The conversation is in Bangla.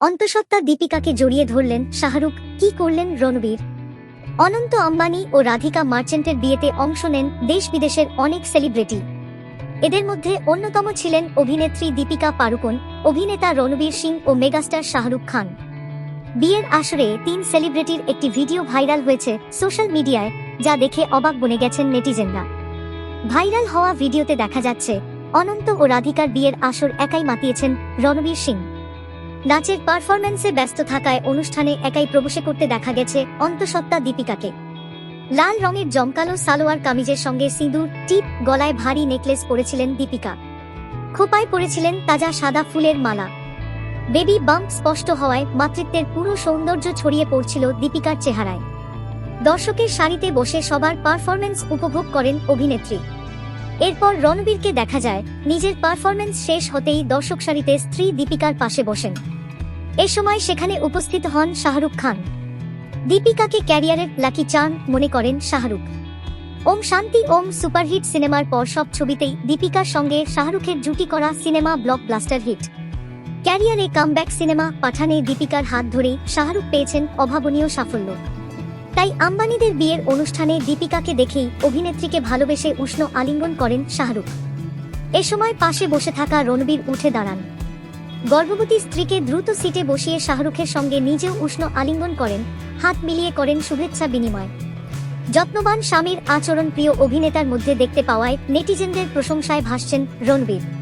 অন্তঃসত্ত্বা দীপিকাকে জড়িয়ে ধরলেন শাহরুখ। কি করলেন রণবীর? অনন্ত আম্বানি ও রাধিকা মার্চেন্টের বিয়েতে অংশ নেন দেশ বিদেশের অনেক সেলিব্রিটি। এদের মধ্যে অন্যতম ছিলেন অভিনেত্রী দীপিকা পাড়ুকোন, অভিনেতা রণবীর সিং ও মেগাস্টার শাহরুখ খান। বিয়ের আসরে তিন সেলিব্রিটির একটি ভিডিও ভাইরাল হয়েছে সোশ্যাল মিডিয়ায়, যা দেখে অবাক বনে গেছেন নেটিজেনরা। ভাইরাল হওয়া ভিডিওতে দেখা যাচ্ছে, অনন্ত ও রাধিকার বিয়ের আসর একাই মাতিয়েছেন রণবীর সিং। নাচের পারফরম্যান্সে ব্যস্ত থাকায় অনুষ্ঠানে একাই প্রবেশে করতে দেখা গেছে অন্তঃসত্ত্বা দীপিকাকে। লাল রঙের জমকালো সালোয়ার কামিজের সঙ্গে সিঁদুর, টিপ, গলায় ভারী নেকলেস পরেছিলেন দীপিকা। খোপায় পরেছিলেন তাজা সাদা ফুলের মালা। বেবি বাম্প স্পষ্ট হওয়ায় মাতৃত্বের পুরো সৌন্দর্য ছড়িয়ে পড়ছিল দীপিকার চেহারায়। দর্শকের সারিতে বসে সবার পারফরম্যান্স উপভোগ করেন অভিনেত্রী। এরপর রণবীরকে দেখা যায়, নিজের পারফরম্যান্স শেষ হতেই দর্শক সারিতে স্ত্রী দীপিকার পাশে বসেন। এ সময় সেখানে উপস্থিত হন শাহরুখ খান। দীপিকাকে ক্যারিয়ারের লাকি চান মনে করেন শাহরুখ। ওম শান্তি, ওম সুপারহিট সিনেমার পর সব ছবিতেই দীপিকার সঙ্গে শাহরুখের জুটি করা সিনেমা ব্লকবাস্টার হিট ক্যারিয়ারে কামব্যাক সিনেমা পাঠানে দীপিকার হাত ধরেই শাহরুখ পেয়েছেন অভাবনীয় সাফল্য। তাই আম্বানিদের বিয়ের অনুষ্ঠানে দীপিকাকে দেখেই অভিনেত্রীকে ভালোবেসে উষ্ণ আলিঙ্গন করেন শাহরুখ। এ সময় পাশে বসে থাকা রণবীর উঠে দাঁড়ান। গর্ভবতী স্ত্রীকে দ্রুত সিটে বসিয়ে শাহরুখের সঙ্গে নিজেও উষ্ণ আলিঙ্গন করেন, হাত মিলিয়ে করেন শুভেচ্ছা বিনিময়। যত্নবান স্বামীর আচরণ প্রিয় অভিনেতার মধ্যে দেখতে পাওয়ায় নেটিজেনদের প্রশংসায় ভাসছেন রণবীর।